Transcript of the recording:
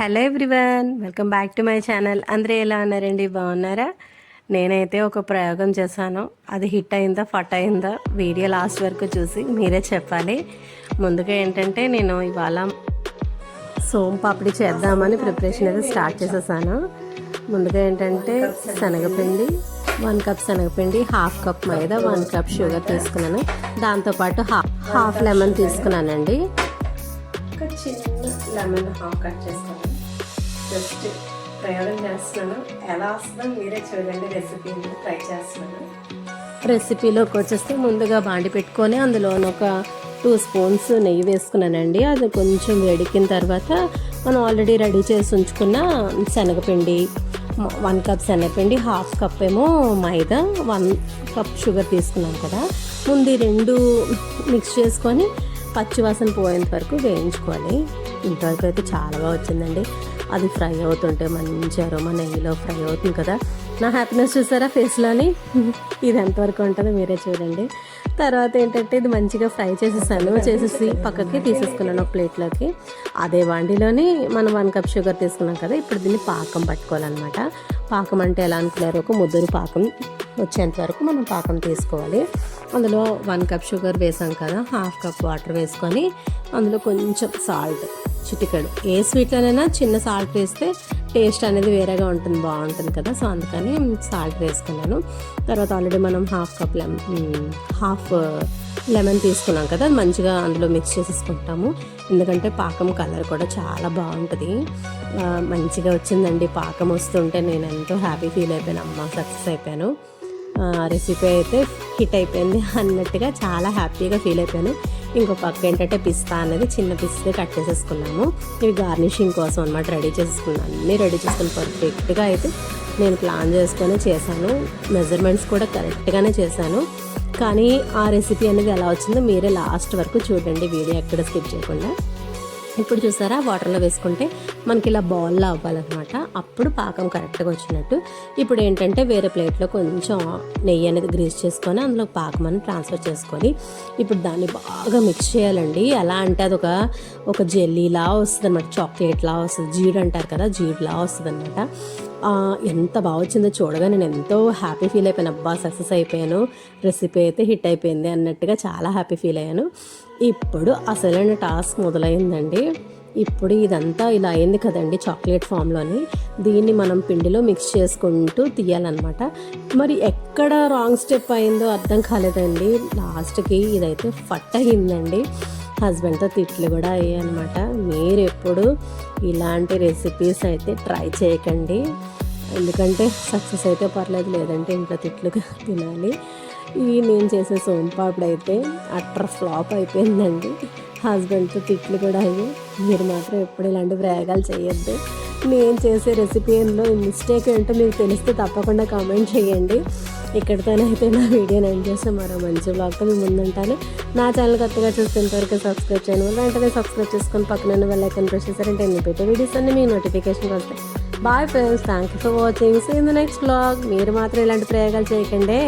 Hello everyone welcome back to my channel. అందరూ ఎలా ఉన్నారండి? బాగున్నారా? నేనైతే ఒక ప్రయోగం చేశాను. అది హిట్ అయిందా ఫట్ అయిందా? వీడియో లాస్ట్ వరకు చూసి మీరే చెప్పాలి. ముందుగా ఏంటంటే నేను ఇవాళ సోమ్ పాపిడి చేద్దామని ప్రిపరేషన్ అయితే స్టార్ట్ చేసేసాను. ముందుగా ఏంటంటే శనగపిండి వన్ కప్ శనగపిండి half cup maida one cup sugar తీసుకున్నాను. దాంతోపాటు హాఫ్ హాఫ్ లెమన్ తీసుకున్నానండి. చిన్న లెమన్ హాఫ్ కట్ చేస్తాను జస్ట్ ప్రయోగం చేస్తున్నాను. ఎలా వస్తుందో మీరే చూడండి రెసిపీ ట్రై చేస్తున్నాను. రెసిపీలోకి వచ్చేస్తే ముందుగా బాండి పెట్టుకొని అందులో ఒక టూ స్పూన్స్ నెయ్యి వేసుకున్నానండి. అది కొంచెం వేడికిన తర్వాత మనం ఆల్రెడీ రెడీ చేసి ఉంచుకున్న శనగపిండి వన్ కప్ శనగపిండి హాఫ్ కప్ ఏమో మైదా వన్ కప్ షుగర్ తీసుకున్నాం కదా. ముందు రెండు మిక్స్ చేసుకొని పచ్చివాసన పోయేంత వరకు వేయించుకోవాలి. ఇంతవరకు అయితే చాలా బాగా వచ్చిందండి. అది ఫ్రై అవుతుంటే మంచి అరోమా నెయ్యిలో ఫ్రై అవుతుంది కదా. నా హ్యాపీనెస్ చూసారా ఫేస్లోని? ఇది ఎంతవరకు ఉంటుందో మీరే చూడండి. తర్వాత ఏంటంటే ఇది మంచిగా ఫ్రై చేసేసాను. చేసేసి పక్కకి తీసేసుకున్నాను ఒక ప్లేట్లోకి. అదే వాండిలోని మనం వన్ కప్ షుగర్ తీసుకున్నాం కదా ఇప్పుడు దీన్ని పాకం పట్టుకోవాలన్నమాట. పాకం అంటే ఎలా అనుకున్నారు ఒక ముద్దురు పాకం వచ్చేంత వరకు మనం పాకం తీసుకోవాలి. అందులో వన్ కప్ షుగర్ వేసాం కదా హాఫ్ కప్ వాటర్ వేసుకొని అందులో కొంచెం సాల్ట్ చిటికెడు. ఏ స్వీట్లోనైనా చిన్న సాల్ట్ వేస్తే టేస్ట్ అనేది వేరేగా ఉంటుంది బాగుంటుంది కదా. సో అందుకని సాల్ట్ వేసుకున్నాను. తర్వాత ఆల్రెడీ మనం half cup lemon half lemon తీసుకున్నాం కదా. మంచిగా అందులో మిక్స్ చేసేసుకుంటాము. ఎందుకంటే పాకం కలర్ కూడా చాలా బాగుంటుంది. మంచిగా వచ్చిందండి. పాకం వస్తుంటే నేను ఎంతో హ్యాపీ ఫీల్ అయిపోయాను. అమ్మ సక్సెస్ అయిపోయాను. రెసిపీ అయితే హిట్ అయిపోయింది అన్నట్టుగా చాలా హ్యాపీగా ఫీల్ అయిపోయాను. ఇంకో పక్క ఏంటంటే పిస్తా అనేది చిన్న పిస్తా కట్ చేసేసుకున్నాము. ఇవి గార్నిషింగ్ కోసం అనమాట రెడీ చేసేసుకున్నాను అన్నీ రెడీ చేసుకుని పర్ఫెక్ట్గా అయితే నేను ప్లాన్ చేసుకొని చేశాను. మెజర్మెంట్స్ కూడా కరెక్ట్గానే చేశాను. కానీ ఆ రెసిపీ అనేది ఎలా వచ్చిందో మీరే లాస్ట్ వరకు చూడండి. వీడియో ఎక్కడ స్కిప్ చేయకుండా. ఇప్పుడు చూసారా వాటర్లో వేసుకుంటే మనకి ఇలా బాల్లో అవ్వాలన్నమాట. అప్పుడు పాకం కరెక్ట్గా వచ్చినట్టు. ఇప్పుడు ఏంటంటే వేరే ప్లేట్లో కొంచెం నెయ్యి అనేది గ్రీస్ చేసుకొని అందులో పాకం అని ట్రాన్స్ఫర్ చేసుకొని ఇప్పుడు దాన్ని బాగా మిక్స్ చేయాలండి. ఎలా అంటే అది ఒక ఒక జెల్లీలా వస్తుంది అనమాట చాక్లెట్లా వస్తుంది. జీడు అంటారు కదా జీడులా వస్తుంది అనమాట ఎంత బాగా వచ్చిందో చూడగా నేను ఎంతో హ్యాపీ ఫీల్ అయిపోయాను. అబ్బా సక్సెస్ అయిపోయాను. రెసిపీ అయితే హిట్ అయిపోయింది అన్నట్టుగా చాలా హ్యాపీ ఫీల్ అయ్యాను. ఇప్పుడు అసలైన టాస్క్ మొదలైందండి. ఇప్పుడు ఇదంతా ఇలా అయింది కదండి చాక్లెట్ ఫామ్లోని దీన్ని మనం పిండిలో మిక్స్ చేసుకుంటూ తీయాలన్నమాట. మరి ఎక్కడ రాంగ్ స్టెప్ అయిందో అర్థం కాలేదండి. లాస్ట్కి ఇదైతే ఫట్ అయ్యిందండి. హస్బెండ్తో తిట్లు కూడా అయ్యాయి అనమాట మీరు ఎప్పుడు ఇలాంటి రెసిపీస్ అయితే ట్రై చేయకండి. ఎందుకంటే సక్సెస్ అయితే పర్లేదు లేదంటే ఇంట్లో తిట్లు తినాలి. ఇవి నేను చేసే సోంపాపుడు అయితే అట్టర్ ఫ్లాప్ అయిపోయిందండి. హస్బెండ్తో తిట్లు కూడా అయ్యి మీరు మాత్రం ఎప్పుడు ఇలాంటి ప్రయోగాలు చేయొద్దు. నేను చేసే రెసిపీలో మిస్టేక్ ఏంటో మీకు తెలిస్తే తప్పకుండా కామెంట్ చేయండి. ఇక్కడితోనైతే నా వీడియో ఎండ్ చేస్తే మరో మంచి బ్లాగ్తో మీ ముందుంటాను. నా ఛానల్ కొత్తగా చూసేంతవరకు సబ్స్క్రైబ్ చేయను వెంటనే సబ్స్క్రైబ్ చేసుకొని పక్కన వెళ్ళకని ప్రెస్ చేశారంటే నేను పెట్టే వీడియోస్ అన్ని మీకు నోటిఫికేషన్ వస్తాయి. Bye friends thank you for watching see in the next blog మీరు మాత్రం ఇలాంటి ప్రయోగాలు చేయకండి.